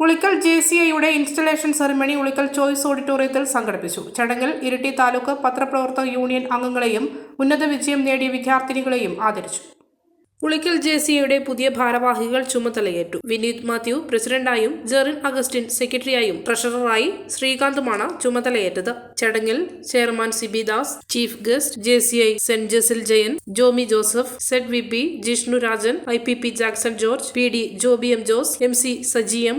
Ulikkal J C ഐയുടെ installation ceremony Ulikkal choice ഓഡിറ്റോറിയത്തിൽ സംഘടിപ്പിച്ചു. ചടങ്ങിൽ ഇരിട്ടി താലൂക്ക് പത്രപ്രവർത്തക യൂണിയൻ അംഗങ്ങളെയും ഉന്നത വിജയം നേടിയ വിദ്യാർത്ഥിനികളെയും ആദരിച്ചു. ഉളിക്കൽ ജെ സി ഐയുടെ പുതിയ ഭാരവാഹികൾ ചുമതലയേറ്റു. വിനീത് മാത്യു പ്രസിഡന്റായും ജെറിൻ അഗസ്റ്റിൻ സെക്രട്ടറിയായും ട്രഷററായി ശ്രീകാന്തുമാണ് ചുമതലയേറ്റത്. ചടങ്ങിൽ chairman Sibi Das chief guest J C I saint Jesil Jayan Jomi Joseph Z V P Jishnu Rajan I P P Jackson George P D Joby M Jose M C സജിയം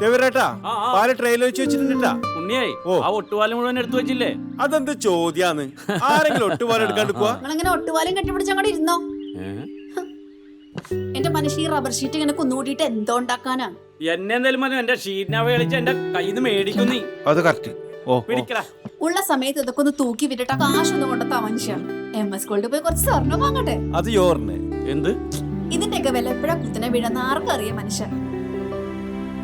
ചെവിരേട്ടാ ആ, ആ. പാൽ trailer വെച്ച് വെച്ചിട്ടുണ്ടാ ഉണ്ണിയായി ഓ. ആ ഒട്ടുപാലം മുഴുവൻ എടുത്തു വെച്ചില്ലേ? അതെന്ത് ചോദ്യാന്ന്? ആരെങ്കിലും ഒട്ടുപാലം എടുക്കാണ്ടിക്കുക നിങ്ങളിങ്ങനെ ഒട്ടുപാലും കെട്ടിപ്പിടിച്ച് അങ്ങോട്ട് ഇരുന്നോ? എന്റെ മനുഷ്യ ഈ റബ്ബർ ഷീറ്റ് ഇങ്ങനെ കുന്നുകൂട്ടിയിട്ട് എന്തോ ഉണ്ടാക്കാനാ? എന്നെ എന്തായാലും മതി എന്റെ ഷീറ്റിനെ കളിച്ച് എന്റെ കയ്യിൽ നിന്ന് മേടിക്കും നീ. അത് കറക്റ്റ് ഓ പിടിക്കടാ. ഉള്ള സമയത്ത് ഇതൊക്കെ ഒന്ന് തൂക്കി വിട്ടിട്ട് കാശ് ഒന്നും കൊണ്ടെത്താ മനുഷ്യ എം എസ് സ്കൂളിൽ പോയി കുറച്ച് സ്വർണം വാങ്ങട്ടെ? അത് യോറിന്. എന്ത്? ഇതിന്റെയൊക്കെ വില എപ്പോഴാ കുത്തിനെ വീഴുന്ന ആർക്കറിയാം മനുഷ്യ.